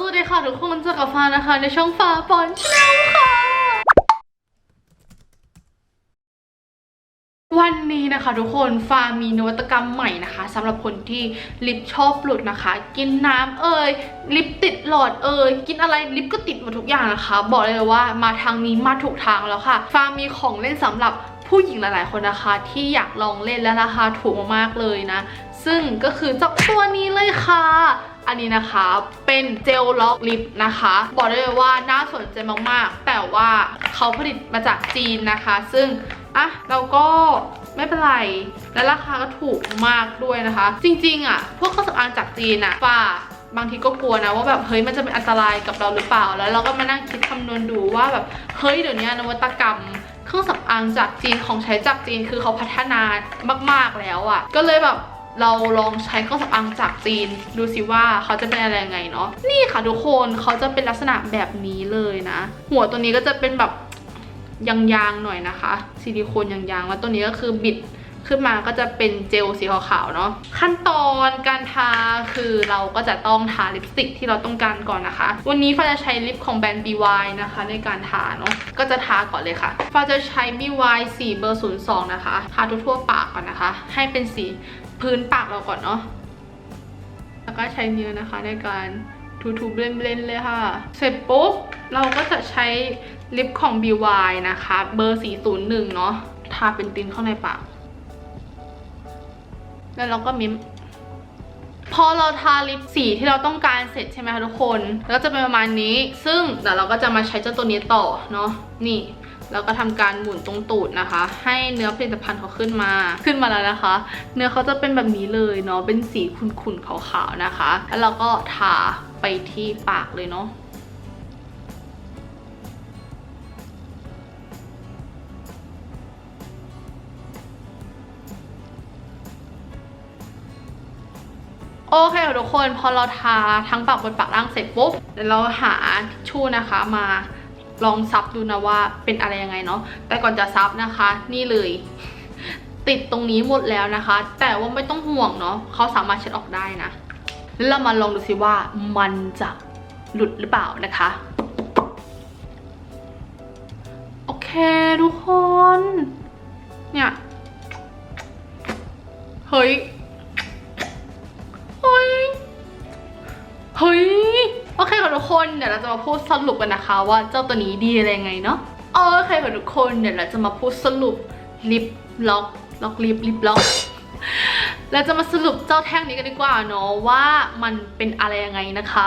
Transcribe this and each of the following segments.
สวัสดีค่ะทุกคนเจอกับฟ้านะคะ ในช่องฟ้าปอนชแนลค่ะ วันนี้นะคะทุกคนฟ้ามีนวัตกรรมใหม่นะคะสำหรับคนที่ลิปชอบหลุดนะคะ กินน้ำเอ่ยลิปติดหลอดเอ่ยกินอะไรลิปก็ติดหมดทุกอย่างนะคะ บอกเลยว่ามาทางนี้มาถูกทางแล้วค่ะฟ้ามีของเล่นสำหรับผู้หญิงหลาย ๆ คนนะคะ ที่อยากลองเล่นและราคาถูกมากๆเลยนะ ซึ่งก็คือเจ้าตัวนี้เลยค่ะ อันนี้นะคะเป็นเจลล็อกลิปนะคะ บอกได้เลยว่าน่าสนใจมากๆ แต่ว่าเขาผลิตมาจากจีนนะคะ ซึ่งอะเราก็ไม่เป็นไร และราคาก็ถูกมากด้วยนะคะ จริงๆอะพวกเครื่องสำอางจากจีนอะฝ้าบางทีก็กลัวนะว่าแบบเฮ้ยมันจะเป็นอันตรายกับเราหรือเปล่า แล้วเราก็มานั่งคิดคำนวณดูว่าแบบเฮ้ยเดี๋ยวนี้นวัตกรรมเครื่องสำอางจากจีนของใช้จากจีนคือเขาพัฒนามาก ๆแล้วอะ่ะ ก็เลยแบบ เราลองใช้เครื่องสำอางจากจีน ดูสิว่าเขาจะเป็นอะไรไงเนาะนี่ค่ะทุกคนเขาจะเป็นลักษณะแบบนี้เลยนะ หัวตัวนี้ก็จะเป็นแบบยางๆหน่อยนะคะ ซิลิโคนยางๆแล้วตัวนี้ก็คือบิด ขึ้นมาก็จะเป็นเจลสีขาวๆเนาะขั้นตอนการทาคือเราก็จะต้องทาลิปสติกที่เราต้องการก่อนนะคะ วันนี้ฟ้าจะใช้ลิปของแบรนด์ BY นะคะ ในการทาเนาะก็จะทาก่อนเลยค่ะฟ้าจะใช้ BY สีเบอร์02นะคะทาทั่วๆปากก่อนนะคะ ให้เป็นสีพื้นปากเราก่อนเนาะแล้วก็ใช้เนื้อนะคะในการทูๆเบลนๆเลยค่ะ เสร็จปุ๊บเราก็จะใช้ลิปของ BY นะคะ เบอร์ 401 เนาะทาเป็นตินเข้าในปาก แล้วเราก็มิมพอเราทาลิปสีที่เราต้องการเสร็จใช่ไหมคะทุกคนแล้วก็จะเป็นประมาณนี้ ซึ่งเดี๋ยวเราก็จะมาใช้เจ้าตัวนี้ต่อเนาะนี่เราก็ทำการหมุนตรงตูดนะคะ ให้เนื้อผลิตภัณฑ์เขาขึ้นมาขึ้นมาแล้วนะคะ เนื้อเขาจะเป็นแบบนี้เลยเนาะเป็นสีขุ่นๆขาวๆนะคะ แล้วเราก็ทาไปที่ปากเลยเนาะ โอเคทุกคนพอเราทาทั้งปากบนปากล่างเสร็จปุ๊บเดี๋ยวเราหาทิชชู่นะคะมาลองซับดูนะว่าเป็นอะไรยังไงเนาะแต่ก่อนจะซับนะคะ นี่เลย ติดตรงนี้หมดแล้วนะคะ แต่ว่าไม่ต้องห่วงเนาะเขาสามารถเช็ดออกได้นะแล้วเรามาลองดูสิว่ามันจะหลุดหรือเปล่านะคะโอเคทุกคน เนี่ยเฮ้ย เฮ้ย โอเคค่ะทุกคน เดี๋ยวเราจะมาพูดสรุปกันนะคะ ว่าเจ้าตัวนี้ดีอะไรไงเนาะโอเคค่ะทุกคน เดี๋ยวเราจะมาพูดสรุปลิปล็อกล็อกลิปลิปล็อกเราจะมาสรุปเจ้าแท่งนี้กันดีกว่าเนาะว่ามันเป็นอะไรยังไงนะคะ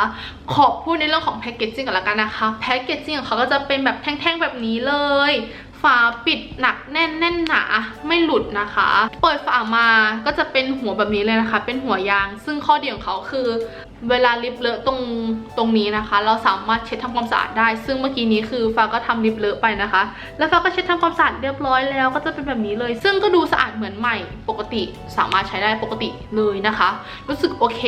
ขอพูดในเรื่องของแพคเกจจิ้งก่อนละกันนะคะแพคเกจจิ้งของเขาก็จะเป็นแบบแท่งๆแบบนี้เลยฝาปิดหนักแน่นแน่นหนาไม่หลุดนะคะ เปิดฝามาก็จะเป็นหัวแบบนี้เลยนะคะ เป็นหัวยาง ซึ่งข้อดีของเขาคือ เวลาลิปเลอะตรงตรงนี้นะคะ เราสามารถเช็ดทำความสะอาดได้ ซึ่งเมื่อกี้นี้คือฟ้าก็ทำลิปเลอะไปนะคะ แล้วฟ้าก็เช็ดทำความสะอาดเรียบร้อยแล้ว ก็จะเป็นแบบนี้เลย ซึ่งก็ดูสะอาดเหมือนใหม่ ปกติสามารถใช้ได้ปกติเลยนะคะ รู้สึกโอเค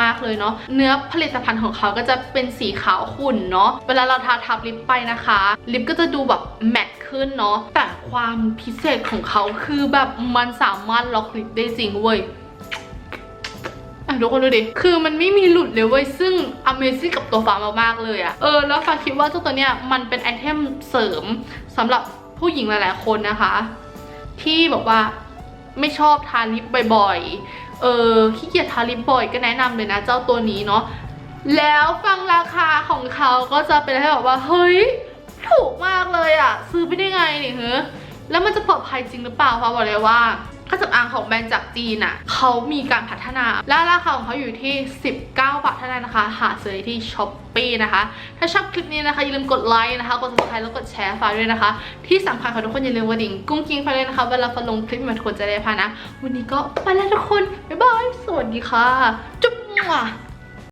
มากๆเลยเนาะเนื้อผลิตภัณฑ์ของเขาก็จะเป็นสีขาวขุ่นเนาะเวลาเราทาทับลิปไปนะคะ ลิปก็จะดูแบบแมตต์ขึ้นเนาะแต่ความพิเศษของเขาคือแบบมันสามารถล็อกลิปได้จริงเว้ยอะทุกคนดูดิ คือมันไม่มีหลุดเลยเว้ย ซึ่ง Amazing กับตัวฟ้ามากๆเลยอะเออ แล้วฟ้าคิดว่าเจ้าตัวเนี้ยมันเป็นไอเทมเสริมสำหรับผู้หญิงหลายๆคนนะคะ ที่บอกว่า ไม่ชอบทาลิปบ่อยๆ เออขี้เกียจทาลิปบ่อยก็แนะนำเลยนะเจ้าตัวนี้เนาะ แล้วฟังราคาของเขาก็จะเป็นอะไรแบบว่า เฮ้ย ถูกมากเลยอะซื้อไปได้ไงเนี่ยเฮ้แล้วมันจะปลอดภัยจริงหรือเปล่าฟ้าบอกเลยว่า รื่องสำอางของแบรนด์จากจีนอะเขามีการพัฒนา และราคาของเขาอยู่ที่ 19 บาทเท่านั้นนะคะ หาซื้อได้ที่ช้อปปี้นะคะ ถ้าชอบคลิปนี้นะคะ อย่าลืมกดไลค์นะคะ กดติดตามแล้วกดแชร์ฝากด้วยนะคะ ที่สำคัญค่ะทุกคนอย่าลืมกดดิ่งกุ้งกิ้งไปเลยนะคะเวลาฝนลงคลิปใหม่ทุกคนจะได้พานะ วันนี้ก็ไปแล้วทุกคน บ๊ายบาย สวัสดีค่ะ จุ๊บ